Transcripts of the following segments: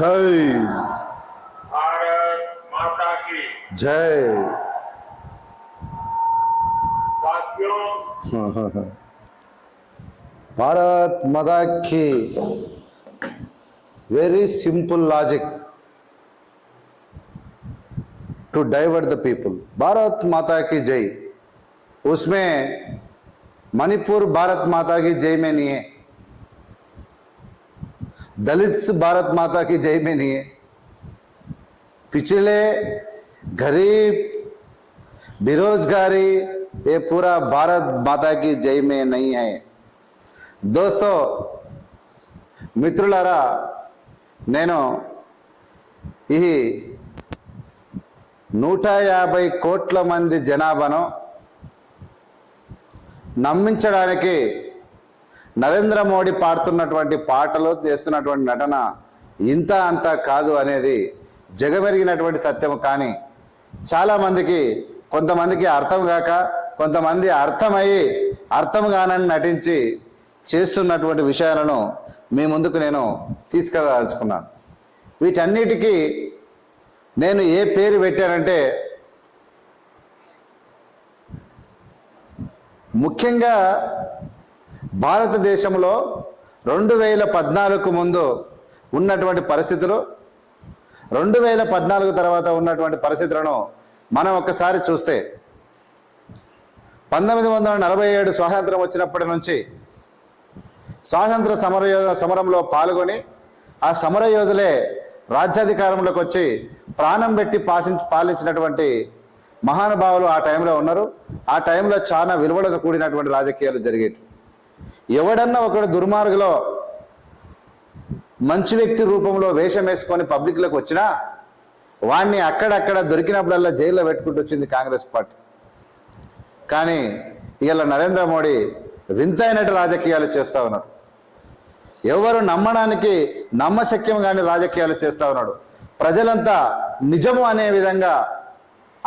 जय। भारत माता की। जय। हाँ, हाँ, हाँ। भारत माता की। Very simple logic to divert the people Bharat माता की जय। उसमें मणिपुर भारत माता की जय में नहीं है। दलित भारत माता की जय में नहीं है पिछले गरीब बेरोजगारी ये पूरा भारत माता की जय में नहीं है దోస్తో మిత్రులారా నేను ఈ నూట యాభై కోట్ల మంది జనాభాను నమ్మించడానికి నరేంద్ర మోడీ పాడుతున్నటువంటి పాటలు చేస్తున్నటువంటి నటన ఇంత అంత కాదు అనేది జగమెరిగినటువంటి సత్యం. కానీ చాలామందికి కొంతమందికి అర్థం కాక కొంతమంది అర్థమయ్యి అర్థం కానని నటించి చేస్తున్నటువంటి విషయాలను మీ ముందుకు నేను తీసుకురాదలుచుకున్నాను వీటన్నిటికీ నేను ఏ పేరు పెట్టానంటే ముఖ్యంగా భారతదేశంలో రెండు వేల పద్నాలుగు ముందు ఉన్నటువంటి పరిస్థితులు రెండు వేల పద్నాలుగు తర్వాత ఉన్నటువంటి పరిస్థితులను మనం ఒక్కసారి చూస్తే పంతొమ్మిది వందల నలభై ఏడు స్వాతంత్రం వచ్చినప్పటి నుంచి స్వాతంత్ర సమర సమరంలో పాల్గొని ఆ సమరయోధులే రాజ్యాధికారంలోకి వచ్చి ప్రాణం పెట్టి పాసి పాలించినటువంటి మహానుభావులు ఆ టైంలో ఉన్నారు. ఆ టైంలో చాలా విలువలతో కూడినటువంటి రాజకీయాలు జరిగేవి ఎవడన్నా ఒకడు దుర్మార్గులో మంచి వ్యక్తి రూపంలో వేషం వేసుకొని పబ్లిక్లోకి వచ్చినా వాణ్ణి అక్కడక్కడ దొరికినప్పుడల్లా జైల్లో పెట్టుకుంటూ వచ్చింది కాంగ్రెస్ పార్టీ. కానీ ఇలా నరేంద్ర మోడీ వింతైనట్టు రాజకీయాలు చేస్తా ఉన్నాడు. ఎవరు నమ్మడానికి నమ్మశక్యం కాని రాజకీయాలు చేస్తా ఉన్నాడు. ప్రజలంతా నిజము అనే విధంగా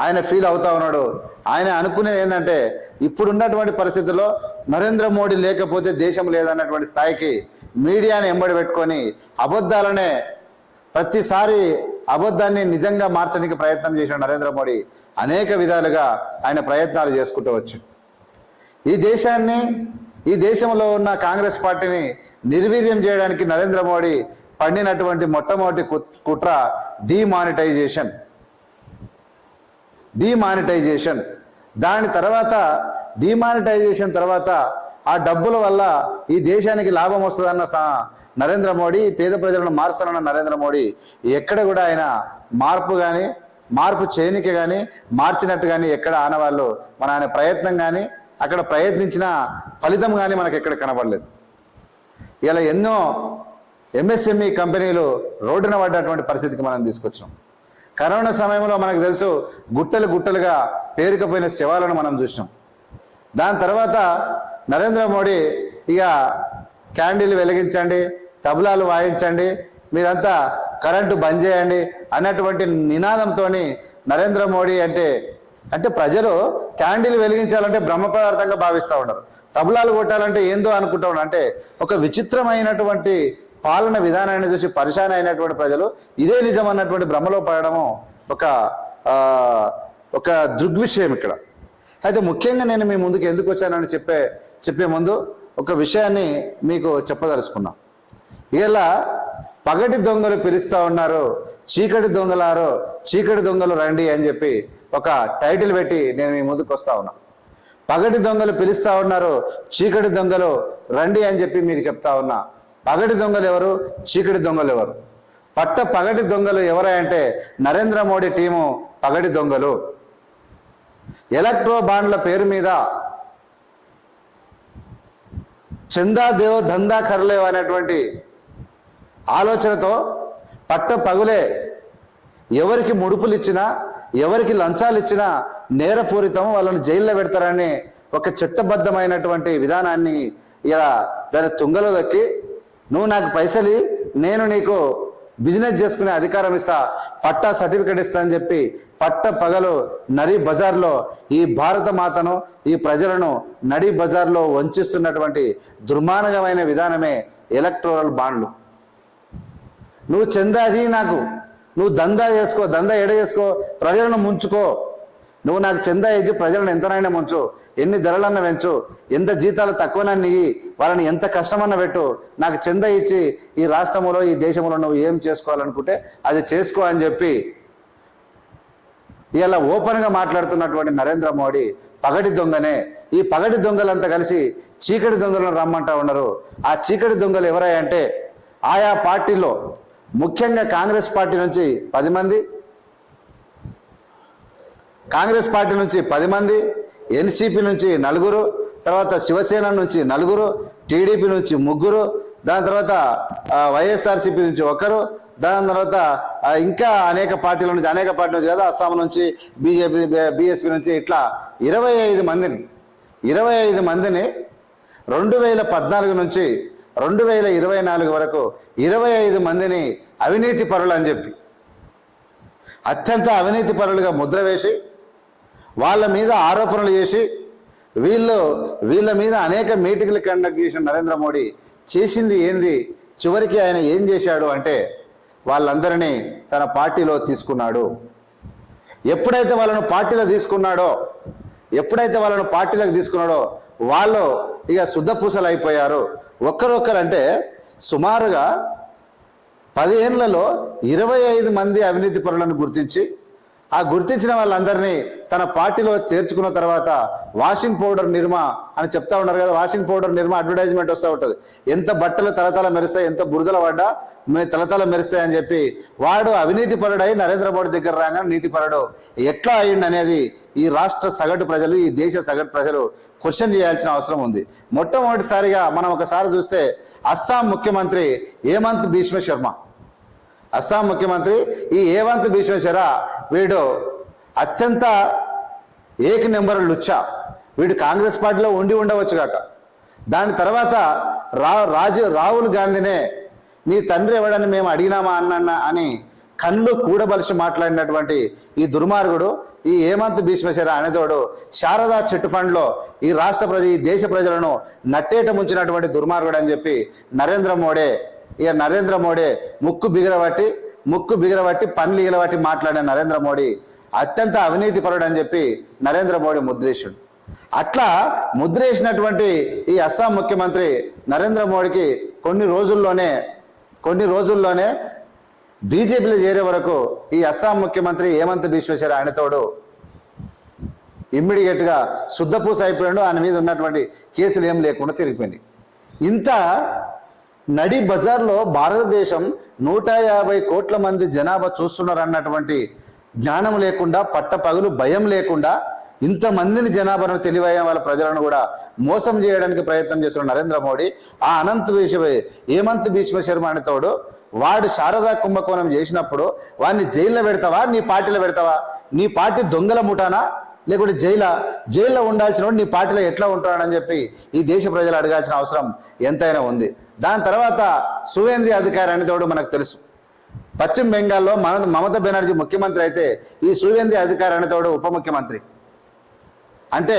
ఆయన ఫీల్ అవుతా ఉన్నాడు. ఆయన అనుకునేది ఏంటంటే ఇప్పుడున్నటువంటి పరిస్థితుల్లో నరేంద్ర మోడీ లేకపోతే దేశం లేదన్నటువంటి స్థాయికి మీడియాని ఎంబడి పెట్టుకొని అబద్ధాలనే ప్రతిసారి అబద్ధాన్ని నిజంగా మార్చడానికి ప్రయత్నం చేసిన నరేంద్ర మోడీ అనేక విధాలుగా ఆయన ప్రయత్నాలు చేసుకుంటూ వచ్చు ఈ దేశాన్ని ఈ దేశంలో ఉన్న కాంగ్రెస్ పార్టీని నిర్వీర్యం చేయడానికి నరేంద్ర మోడీ పండినటువంటి మొట్టమొదటి కుట్ర డిమానిటైజేషన్ డిమానిటైజేషన్. దాని తర్వాత డిమానిటైజేషన్ తర్వాత ఆ డబ్బుల వల్ల ఈ దేశానికి లాభం వస్తుందన్న నరేంద్ర మోడీ పేద ప్రజలను మారుస్తానన్న నరేంద్ర మోడీ ఎక్కడ కూడా ఆయన మార్పు కానీ మార్పు చేయనిక కానీ మార్చినట్టు కానీ ఎక్కడ ఆనవాళ్ళు. మన ఆయన ప్రయత్నం కానీ అక్కడ ప్రయత్నించిన ఫలితం కానీ మనకు ఎక్కడ కనబడలేదు. ఇలా ఎన్నో ఎంఎస్ఎంఈ కంపెనీలు రోడ్డున పడ్డటువంటి పరిస్థితికి మనం తీసుకొచ్చాం కరోనా సమయంలో మనకు తెలుసు గుట్టలు గుట్టలుగా పేరుకపోయిన శవాలను మనం చూసినాం. దాని తర్వాత నరేంద్ర మోడీ ఇక క్యాండిల్ వెలిగించండి తబలాలు వాయించండి మీరంతా కరెంటు బంద్ చేయండి అన్నటువంటి నినాదంతో నరేంద్ర మోడీ అంటే అంటే ప్రజలు క్యాండిల్ వెలిగించాలంటే బ్రహ్మ పదార్థంగా భావిస్తూ ఉన్నారు. తబలాలు కొట్టాలంటే ఏందో అనుకుంటా ఉన్నారు. అంటే ఒక విచిత్రమైనటువంటి పాలన విధానాన్ని చూసి పరిశాన అయినటువంటి ప్రజలు ఇదే నిజం అన్నటువంటి భ్రమలో పడడము ఒక ఒక దృగ్విషయం ఇక్కడ. అయితే ముఖ్యంగా నేను మీ ముందుకు ఎందుకు వచ్చానని చెప్పే చెప్పే ముందు ఒక విషయాన్ని మీకు చెప్పదలుచుకున్నాం. ఇలా పగటి దొంగలు పిలుస్తూ ఉన్నారు చీకటి దొంగలారు చీకటి దొంగలు రండి అని చెప్పి ఒక టైటిల్ పెట్టి నేను మీ ముందుకు వస్తా ఉన్నా. పగటి దొంగలు పిలుస్తూ ఉన్నారు చీకటి దొంగలు రండి అని చెప్పి మీకు చెప్తా ఉన్నా. పగటి దొంగలు ఎవరు? చీకటి దొంగలు ఎవరు? పట్ట పగటి దొంగలు ఎవరంటే నరేంద్ర మోడీ టీము పగటి దొంగలు. ఎలక్ట్రో బాండ్ల పేరు మీద చందా దేవ్ దందా కరలేవ్ అనేటువంటి ఆలోచనతో పట్ట పగులే ఎవరికి ముడుపులు ఇచ్చినా ఎవరికి లంచాలు ఇచ్చినా నేరపూరితం వాళ్ళని జైల్లో పెడతారని ఒక చట్టబద్ధమైనటువంటి విధానాన్ని ఇలా దాని తుంగలో దక్కి నువ్వు నాకు పైసలు నేను నీకు బిజినెస్ చేసుకునే అధికారం ఇస్తా పట్టా సర్టిఫికెట్ ఇస్తా అని చెప్పి పట్ట పగలు నడి బజార్లో ఈ భారత మాతను ఈ ప్రజలను నడి బజార్లో వంచిస్తున్నటువంటి దుర్మార్గమైన విధానమే ఎలక్టోరల్ బాండ్లు. నువ్వు చెందాది నాకు నువ్వు దందా చేసుకో దందా ఎడ చేసుకో ప్రజలను ముంచుకో నువ్వు నాకు చందా ఇచ్చి ప్రజలను ఎంతనైనా ముంచు. ఎన్ని ధరలన్నా పెంచు. ఎంత జీతాలు తక్కువనన్నీ వాళ్ళని ఎంత కష్టమన్నా పెట్టు. నాకు చంద ఇచ్చి ఈ రాష్ట్రంలో ఈ దేశంలో నువ్వు ఏం చేసుకోవాలనుకుంటే అది చేసుకో అని చెప్పి ఇలా ఓపెన్గా మాట్లాడుతున్నటువంటి నరేంద్ర మోడీ పగటి దొంగనే. ఈ పగటి దొంగలంతా కలిసి చీకటి దొంగలను రమ్మంటా ఉన్నారు. ఆ చీకటి దొంగలు ఎవరై అంటే ఆయా పార్టీలో ముఖ్యంగా కాంగ్రెస్ పార్టీ నుంచి పది మంది కాంగ్రెస్ పార్టీ నుంచి పది మంది ఎన్సీపీ నుంచి నలుగురు తర్వాత శివసేన నుంచి నలుగురు టీడీపీ నుంచి ముగ్గురు దాని తర్వాత వైఎస్ఆర్సీపీ నుంచి ఒకరు దాని తర్వాత ఇంకా అనేక పార్టీల నుంచి అనేక పార్టీల నుంచి కదా అస్సాం నుంచి బీజేపీ బీఎస్పీ నుంచి ఇట్లా ఇరవై ఐదు మందిని ఇరవై ఐదు మందిని రెండు వేల పద్నాలుగు నుంచి రెండు వేల ఇరవై నాలుగు వరకు ఇరవై ఐదు మందిని అవినీతి పరులు అని చెప్పి అత్యంత అవినీతి పరులుగా ముద్ర వేసి వాళ్ళ మీద ఆరోపణలు చేసి వీళ్ళు వీళ్ళ మీద అనేక మీటింగ్లు కండక్ట్ చేసిన నరేంద్ర మోడీ చేసింది ఏంది? చివరికి ఆయన ఏం చేశాడు అంటే వాళ్ళందరినీ తన పార్టీలో తీసుకున్నాడు. ఎప్పుడైతే వాళ్ళను పార్టీలో తీసుకున్నాడో ఎప్పుడైతే వాళ్ళను పార్టీలోకి తీసుకున్నాడో వాళ్ళు ఇక శుద్ధపూసలు అయిపోయారు ఒక్కరొక్కరు అంటే సుమారుగా పదిహేనులలో ఇరవై ఐదు మంది అవినీతి పరులను గుర్తించి ఆ గుర్తించిన వాళ్ళందరినీ తన పార్టీలో చేర్చుకున్న తర్వాత వాషింగ్ పౌడర్ నిర్మా అని చెప్తా ఉన్నారు కదా వాషింగ్ పౌడర్ నిర్మ అడ్వర్టైజ్మెంట్ వస్తూ ఉంటుంది. ఎంత బట్టలు తలతల మెరుస్తాయి ఎంత బురదల పడ్డా మే తలతల మెరుస్తాయి అని చెప్పి వాడు అవినీతి పరుడై నరేంద్ర మోడీ దగ్గర రాగానే నీతి పరుడు. ఎట్లా అయ్యింది అనేది ఈ రాష్ట్ర సగటు ప్రజలు ఈ దేశ సగటు ప్రజలు క్వశ్చన్ చేయాల్సిన అవసరం ఉంది. మొట్టమొదటిసారిగా మనం ఒకసారి చూస్తే అస్సాం ముఖ్యమంత్రి హేమంత్ భీష్మ శర్మ. అస్సాం ముఖ్యమంత్రి ఈ ఏవంత్ భీష్మేశ్వర వీడు అత్యంత ఏక నెంబర్ లుచ్చా. వీడు కాంగ్రెస్ పార్టీలో ఉండి ఉండవచ్చు కాక. దాని తర్వాత రా రాజు రాహుల్ గాంధీనే నీ తండ్రి ఎవడని మేము అడిగినామా అన్న అని కళ్ళు కూడబలిసి మాట్లాడినటువంటి ఈ దుర్మార్గుడు ఈ హేమంత్ భీష్మేశ్వర అనేతోడు శారదా చిట్ ఫండ్లో ఈ రాష్ట్ర ప్రజ ఈ దేశ ప్రజలను నట్టేట ముంచినటువంటి దుర్మార్గుడు అని చెప్పి నరేంద్ర మోడీ ఇక నరేంద్ర మోడీ ముక్కు బిగరబట్టి ముక్కు బిగరబట్టి పనులు ఇగలబట్టి మాట్లాడే నరేంద్ర మోడీ అత్యంత అవినీతి పరుడు అని చెప్పి నరేంద్ర మోడీ ముద్రేశుడు అట్లా ముద్రేసినటువంటి ఈ అస్సాం ముఖ్యమంత్రి నరేంద్ర మోడీకి కొన్ని రోజుల్లోనే కొన్ని రోజుల్లోనే బీజేపీలో చేరే వరకు ఈ అస్సాం ముఖ్యమంత్రి హేమంత్ బిశ్వేశ్వర ఆయనతోడు ఇమ్మీడియట్గా శుద్ధపూస అయిపోయాడు. ఆయన మీద ఉన్నటువంటి కేసులు ఏం లేకుండా తిరిగిపోయింది ఇంత నడి బజార్లో భారతదేశం నూట యాభై కోట్ల మంది జనాభా చూస్తున్నారన్నటువంటి జ్ఞానం లేకుండా పట్టపగులు భయం లేకుండా ఇంతమందిని జనాభాను తెలివైన వాళ్ళ ప్రజలను కూడా మోసం చేయడానికి ప్రయత్నం చేస్తున్న నరేంద్ర మోడీ ఆ అనంత్ భీష్మ హేమంత్ భీష్మ శర్మ అనేతోడు వాడు శారదా కుంభకోణం చేసినప్పుడు వాడిని జైల్లో పెడతావా? నీ పార్టీలో పెడతావా? నీ పార్టీ దొంగల ముఠానా? లేకుంటే జైలా జైల్లో ఉండాల్సిన వాడు నీ పార్టీలో ఎట్లా ఉంటాడని చెప్పి ఈ దేశ ప్రజలు అడగాల్సిన అవసరం ఎంతైనా ఉంది. దాని తర్వాత సువేంద్రి అధికారి అనేతోడు మనకు తెలుసు. పశ్చిమ బెంగాల్లో మన మమతా బెనర్జీ ముఖ్యమంత్రి అయితే ఈ సువేంద్రి అధికారి అనేతోడు ఉప ముఖ్యమంత్రి. అంటే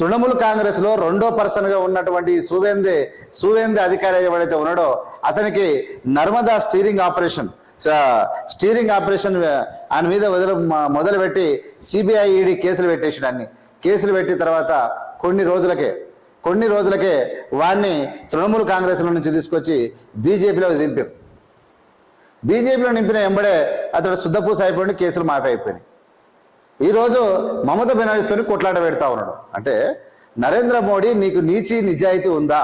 తృణమూల్ కాంగ్రెస్లో రెండో పర్సన్గా ఉన్నటువంటి సువేందే సువేందే అధికారి ఎవడైతే ఉన్నాడో అతనికి Narmada sting operation sting operation uh, ఆయన మీద వదిలి మొదలుపెట్టి సిబిఐ ఈడీ కేసులు పెట్టేసాడు అన్ని. కేసులు పెట్టిన తర్వాత కొన్ని రోజులకే కొన్ని రోజులకే వాడిని తృణమూల్ కాంగ్రెస్లో నుంచి తీసుకొచ్చి బీజేపీలో దింపారు బీజేపీలో నింపిన ఎంబడే అతడు శుద్ధపూస అయిపోయింది కేసులు మాఫీ అయిపోయినాయి. ఈరోజు మమతా బెనర్జీతో కొట్లాట పెడతా ఉన్నాడు. అంటే నరేంద్ర మోడీ నీకు నీచి నిజాయితీ ఉందా?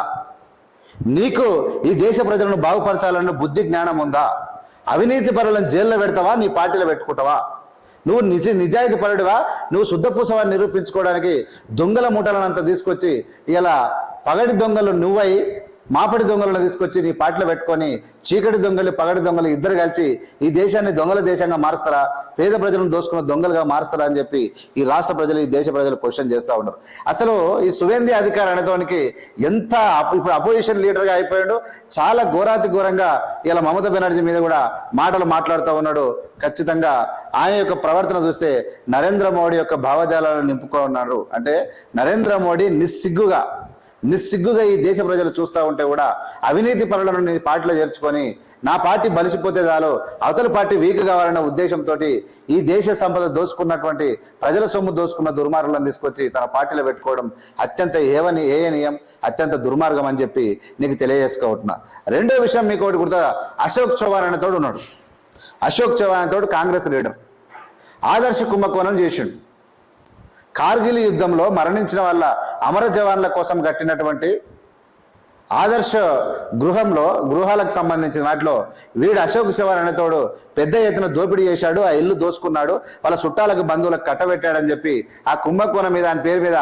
నీకు ఈ దేశ ప్రజలను బాగుపరచాలన్న బుద్ధి జ్ఞానం ఉందా? అవినీతి పరులను జైల్లో పెడతావా? నీ పార్టీలో పెట్టుకుంటావా? నువ్వు నిజ నిజాయితీ పరుడివా? నువ్వు శుద్ధపూసవాన్ని నిరూపించుకోవడానికి దొంగల మూటలను తీసుకొచ్చి ఇలా పగటి దొంగలు నువ్వై మాపడి దొంగలను తీసుకొచ్చి నీ పాటలు పెట్టుకొని చీకటి దొంగలు పగటి దొంగలు ఇద్దరు కలిసి ఈ దేశాన్ని దొంగల దేశంగా మారుస్తారా? పేద ప్రజలను దోసుకున్న దొంగలుగా మారుస్తారా అని చెప్పి ఈ రాష్ట్ర ప్రజలు ఈ దేశ ప్రజలు క్వశ్చన్ చేస్తూ ఉన్నారు. అసలు ఈ సువేంది అధికారి అనేదానికి ఎంత ఇప్పుడు అపోజిషన్ లీడర్గా అయిపోయాడు. చాలా ఘోరాతి ఘోరంగా ఇలా మమతా బెనర్జీ మీద కూడా మాటలు మాట్లాడుతూ ఉన్నాడు. ఖచ్చితంగా ఆయన యొక్క ప్రవర్తన చూస్తే నరేంద్ర మోడీ యొక్క భావజాలను నింపుకున్నారు. అంటే నరేంద్ర మోడీ నిస్సిగ్గుగా నిస్సిగ్గుగా ఈ దేశ ప్రజలు చూస్తూ ఉంటే కూడా అవినీతి పనులను నీ పార్టీలో చేర్చుకొని నా పార్టీ బలిసిపోతే చాలు అవతల పార్టీ వీక్ కావాలన్న ఉద్దేశంతో ఈ దేశ సంపద దోసుకున్నటువంటి ప్రజల సొమ్ము దోసుకున్న దుర్మార్గులను తీసుకొచ్చి తన పార్టీలో పెట్టుకోవడం అత్యంత ఏవని ఏయనీయం అత్యంత దుర్మార్గం అని చెప్పి నీకు తెలియజేసుకోవటున్నా రెండో విషయం మీకు ఒకటి గుర్తు అశోక్ చౌహాన్ అనే తోడు ఉన్నాడు. అశోక్ చౌహాన్ తోడు కాంగ్రెస్ లీడర్. ఆదర్శ కుంభకోణం చేసిండు. కార్గిల్ యుద్ధంలో మరణించిన వాళ్ళ అమర జవాన్ల కోసం కట్టినటువంటి ఆదర్శ గృహంలో గృహాలకు సంబంధించిన వాటిలో వీడు అశోక్ చవ్వా అనే తోడు పెద్ద ఎత్తున దోపిడీ చేశాడు ఆ ఇల్లు దోసుకున్నాడు వాళ్ళ చుట్టాలకు బంధువులకు కట్టబెట్టాడని చెప్పి ఆ కుంభకోణం మీద ఆయన పేరు మీద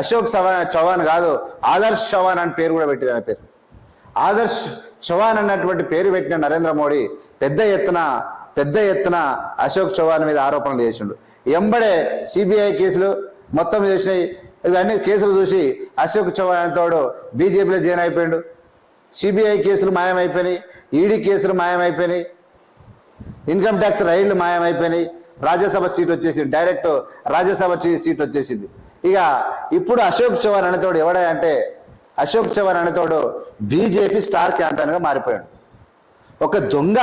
అశోక్ చవాన్ చౌహాన్ కాదు ఆదర్శ్ చవాన్ అని పేరు కూడా పెట్టిన పేరు. ఆదర్శ్ చవాన్ అన్నటువంటి పేరు పెట్టిన నరేంద్ర మోడీ పెద్ద ఎత్తున పెద్ద ఎత్తున అశోక్ చౌహాన్ మీద ఆరోపణలు చేసిండు. ఎంబడే సిబిఐ కేసులు మొత్తం చేసినాయి ఇవన్నీ కేసులు చూసి అశోక్ చౌహాన్ తోడు బీజేపీలో జాయిన్ అయిపోయాడు. సిబిఐ కేసులు మాయమైపోయినాయి ఈడీ కేసులు మాయమైపోయినాయి ఇన్కమ్ ట్యాక్స్ రైళ్ళు మాయమైపోయినాయి రాజ్యసభ సీట్ వచ్చేసింది డైరెక్ట్ రాజ్యసభ చీ- సీట్ వచ్చేసింది. ఇక ఇప్పుడు అశోక్ చౌహాన్ అనేతోడు ఎవడా అంటే అశోక్ చౌహాన్ అనేతోడు బీజేపీ స్టార్ క్యాంపెయిన్గా మారిపోయాడు. ఒక దొంగ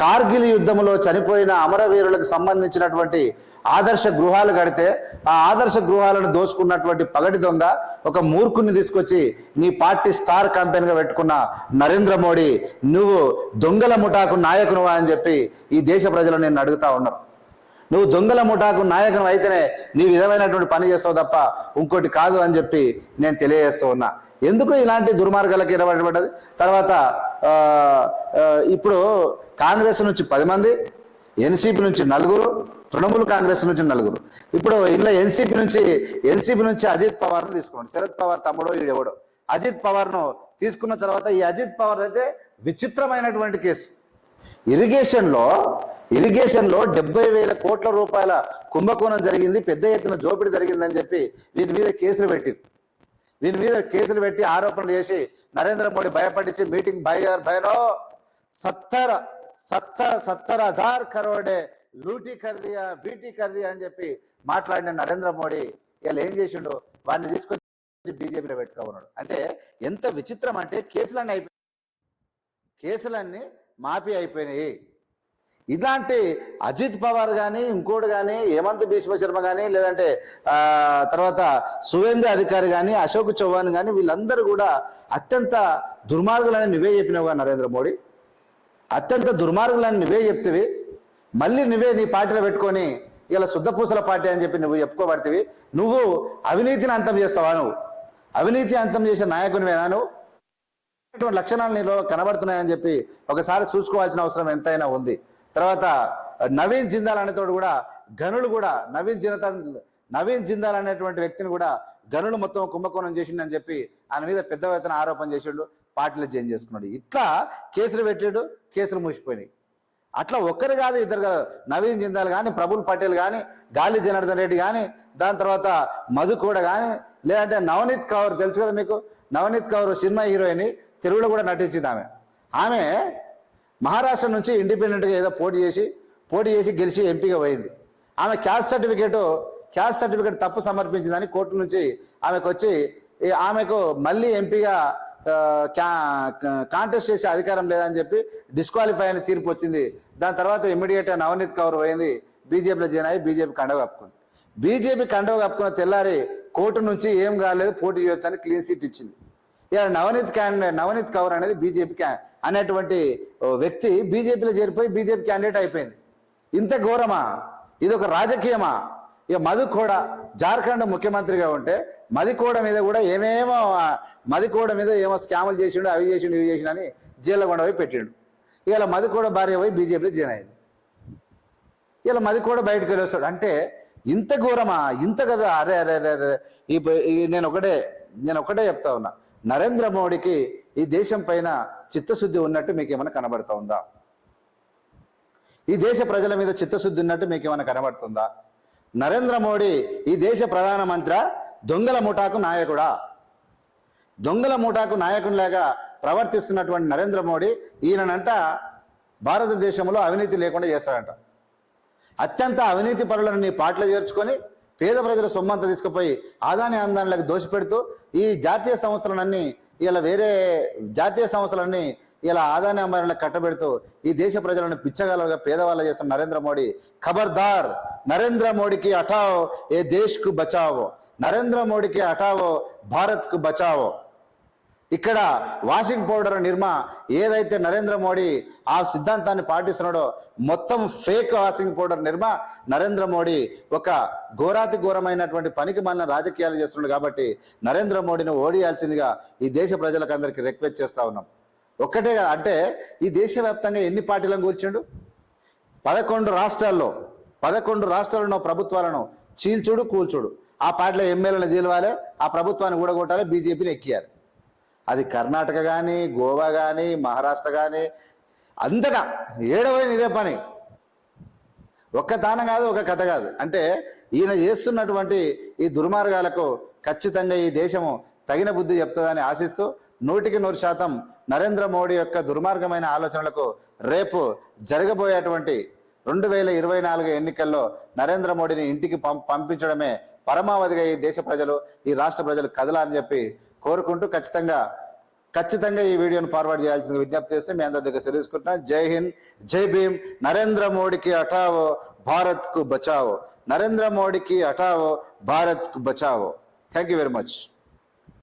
కార్గిల్ యుద్ధంలో చనిపోయిన అమరవీరులకు సంబంధించినటువంటి ఆదర్శ గృహాలు కడితే ఆ ఆదర్శ గృహాలను దోచుకున్నటువంటి పగటి దొంగ ఒక మూర్ఖుని తీసుకొచ్చి నీ పార్టీ స్టార్ కంపెనీగా పెట్టుకున్న నరేంద్ర మోడీ నువ్వు దొంగల ముఠాకు నాయకునువా అని చెప్పి ఈ దేశ ప్రజలు నేను అడుగుతా ఉన్నారు. నువ్వు దొంగల ముఠాకు నాయకుని అయితేనే నీ విధమైనటువంటి పని చేస్తావు తప్ప ఇంకోటి కాదు అని చెప్పి నేను తెలియజేస్తూ ఉన్నా. ఎందుకు ఇలాంటి దుర్మార్గాలకు ఇరవడబడ్డది తర్వాత ఇప్పుడు కాంగ్రెస్ నుంచి పది మంది ఎన్సీపీ నుంచి నలుగురు తృణమూల్ కాంగ్రెస్ నుంచి నలుగురు. ఇప్పుడు ఇలా ఎన్సీపీ నుంచి ఎన్సీపీ నుంచి అజిత్ పవార్ను తీసుకోండి. శరద్ పవార్ తమ్ముడో ఈడెవడో అజిత్ పవార్ను తీసుకున్న తర్వాత ఈ అజిత్ పవార్ అయితే విచిత్రమైనటువంటి కేసు. ఇరిగేషన్లో ఇరిగేషన్లో డెబ్బై వేల కోట్ల రూపాయల కుంభకోణం జరిగింది పెద్ద ఎత్తున జోపిడి జరిగిందని చెప్పి వీరి మీద కేసులు పెట్టి వీరి మీద కేసులు పెట్టి ఆరోపణలు చేసి నరేంద్ర మోడీ భయపడించి మీటింగ్ భయ భయలో సత్తర? సత్తర్ సత్తర్ హజార్ కరోడే లూటీ కర్దియా బీటీ కర్దియా అని చెప్పి మాట్లాడిన నరేంద్ర మోడీ ఇలా ఏం చేసిండు? వాడిని తీసుకొచ్చి బీజేపీలో పెట్టుకోన్నాడు అంటే ఎంత విచిత్రం అంటే కేసులన్నీ అయిపోయి కేసులన్నీ మాఫీ అయిపోయినాయి. ఇలాంటి అజిత్ పవార్ కానీ ఇంకోటి కానీ హేమంత్ భీష్మ శర్మ కానీ లేదంటే తర్వాత సువేంద్ర అధికారి కానీ అశోక్ చౌహాన్ కానీ వీళ్ళందరూ కూడా అత్యంత దుర్మార్గులని నువ్వే చెప్పినావుగా నరేంద్ర మోడీ. అత్యంత దుర్మార్గులని నువ్వే చెప్తివి మళ్ళీ నువ్వే నీ పార్టీలో పెట్టుకొని ఇలా శుద్ధపూసల పార్టీ అని చెప్పి నువ్వు చెప్పుకోబడితివి. నువ్వు అవినీతిని అంతం చేస్తావా నువ్వు? అవినీతి అంతం చేసే నాయకునివేనా నువ్వు? ఇటువంటి లక్షణాలు నీలో కనబడుతున్నాయని చెప్పి ఒకసారి చూసుకోవాల్సిన అవసరం ఎంతైనా ఉంది. తర్వాత నవీన్ జిందాల్ అనేతోడు కూడా గనులు కూడా నవీన్ జినత నవీన్ జిందాల్ అనేటువంటి వ్యక్తిని కూడా గనులు మొత్తం కుంభకోణం చేసిండని చెప్పి ఆయన మీద పెద్ద ఎత్తున ఆరోపణ చేసిండు. పార్టీలో చేంజ్ చేసుకున్నాడు. ఇట్లా కేసులు పెట్టాడు కేసులు మూసిపోయినాయి. అట్లా ఒక్కరు కాదు ఇద్దరు కాదు. నవీన్ జిందాల్ కానీ ప్రభుల్ పటేల్ కానీ గాలి జనార్దన్ రెడ్డి కానీ దాని తర్వాత మధు కూడా కానీ లేదంటే నవనీత్ కౌర్ తెలుసు కదా మీకు? నవనీత్ కౌర్ సినిమా హీరోయిన్ తెలుగులో కూడా నటించింది ఆమె. ఆమె మహారాష్ట్ర నుంచి ఇండిపెండెంట్గా ఏదో పోటీ చేసి పోటీ చేసి గెలిచి ఎంపీగా పోయింది. ఆమె క్యాస్ట్ సర్టిఫికేట్ క్యాస్ట్ సర్టిఫికేట్ తప్పు సమర్పించిందని కోర్టు నుంచి ఆమెకు వచ్చి ఆమెకు మళ్ళీ ఎంపీగా కాంటెస్ట్ చేసే అధికారం లేదని చెప్పి డిస్క్వాలిఫై అయిన తీర్పు వచ్చింది. దాని తర్వాత ఇమ్మీడియట్ నవనీత్ కౌర్ పోయింది. బీజేపీలో జాయిన్ అయ్యి బీజేపీ కండవ కప్పుకుంది. బీజేపీ కండవ కప్పుకున్న తెల్లారి కోర్టు నుంచి ఏం కాలేదు పోటీ చేయొచ్చు అని క్లీన్ సీట్ ఇచ్చింది. ఇక నవనీత్ క్యాండిడేట్ నవనీత్ కౌర్ అనేది బీజేపీ అనేటువంటి వ్యక్తి బీజేపీలో చేరిపోయి బీజేపీ క్యాండిడేట్ అయిపోయింది. ఇంత ఘోరమా? ఇది ఒక రాజకీయమా? ఇక మధు కూడా జార్ఖండ్ ముఖ్యమంత్రిగా ఉంటే మదికోడ మీద కూడా ఏమేమో మదికోడ మీద ఏమో స్కాములు చేసిండు అవి చేసిండు ఇవి చేసిండు అని జైల్లో కొండ పోయి పెట్టిండు. ఇలా మదికోడ భార్య పోయి బీజేపీలో జాయిన్ అయింది. ఇలా మది కూడా బయటకు వెళ్ళొస్తాడు అంటే ఇంత ఘోరమా? ఇంత కదా? అరే అరే అరే అరే. ఈ నేను ఒకటే నేను ఒకటే చెప్తా ఉన్నా. నరేంద్ర మోడీకి ఈ దేశం పైన చిత్తశుద్ధి ఉన్నట్టు మీకు ఏమైనా కనబడుతూ ఉందా? ఈ దేశ ప్రజల మీద చిత్తశుద్ధి ఉన్నట్టు మీకు ఏమైనా కనబడుతుందా? నరేంద్ర మోడీ ఈ దేశ ప్రధానమంత్రి దొంగల ముఠాకు నాయకుడా? దొంగల ముఠాకు నాయకునిలాగా ప్రవర్తిస్తున్నటువంటి నరేంద్ర మోడీ ఈయనంట భారతదేశంలో అవినీతి లేకుండా చేస్తాడంట. అత్యంత అవినీతి పరులను నీ పాటలు చేర్చుకొని పేద ప్రజల సొమ్మంతా తీసుకుపోయి ఆదాని ఆందానికి దోషపెడుతూ ఈ జాతీయ సంస్థలన్నీ ఇలా వేరే జాతీయ సంస్థలన్నీ ఇలా ఆదాని అంబానీలకు కట్టబెడుతూ ఈ దేశ ప్రజలను పిచ్చగలగా పేదవాళ్ళ చేస్తున్న నరేంద్ర మోడీ. ఖబర్దార్ నరేంద్ర మోడీకి అఠావ్ ఏ దేశ్కు బచావో. నరేంద్ర మోడీకి హఠావో భారత్కు బచావో. ఇక్కడ వాషింగ్ పౌడర్ నిర్మా ఏదైతే నరేంద్ర మోడీ ఆ సిద్ధాంతాన్ని పాటిస్తున్నాడో మొత్తం fake washing powder Nirma Narendra Modi ఒక ఘోరాతి ఘోరమైనటువంటి పనికి మన రాజకీయాలు చేస్తున్నాడు కాబట్టి నరేంద్ర మోడీని ఓడియాల్సిందిగా ఈ దేశ ప్రజలకందరికీ రిక్వెస్ట్ చేస్తా ఉన్నాం. ఒక్కటే అంటే ఈ దేశవ్యాప్తంగా ఎన్ని పార్టీలను కూర్చుండు పదకొండు రాష్ట్రాల్లో పదకొండు రాష్ట్రాలను ప్రభుత్వాలను చీల్చుడు కూల్చుడు. ఆ పార్టీలో ఎమ్మెల్యేలను జీలవాలి ఆ ప్రభుత్వాన్ని కూడగొట్టాలి బీజేపీని ఎక్కియాలి. అది కర్ణాటక కానీ గోవా కానీ మహారాష్ట్ర కానీ అంతటా ఏడవైన ఇదే పని. ఒక్క దానం కాదు ఒక కథ కాదు. అంటే ఈయన చేస్తున్నటువంటి ఈ దుర్మార్గాలకు ఖచ్చితంగా ఈ దేశము తగిన బుద్ధి చెప్తుందని ఆశిస్తూ నూటికి నూరు శాతం నరేంద్ర మోడీ యొక్క దుర్మార్గమైన ఆలోచనలకు రేపు జరగబోయేటువంటి రెండు వేల ఇరవై నాలుగు ఎన్నికల్లో నరేంద్ర మోడీని ఇంటికి పం పంపించడమే పరమావధిగా ఈ దేశ ప్రజలు ఈ రాష్ట్ర ప్రజలు కదలాలని చెప్పి కోరుకుంటూ ఖచ్చితంగా ఖచ్చితంగా ఈ వీడియోను ఫార్వర్డ్ చేయాల్సింది విజ్ఞప్తి చేస్తే మీ అందరి దగ్గర తెలుసుకుంటున్నా జై హింద్ జై భీమ్. నరేంద్ర మోడీకి హఠావో భారత్కు బచావో. నరేంద్ర మోడీకి హఠావో భారత్కు Bachao. Thank you very much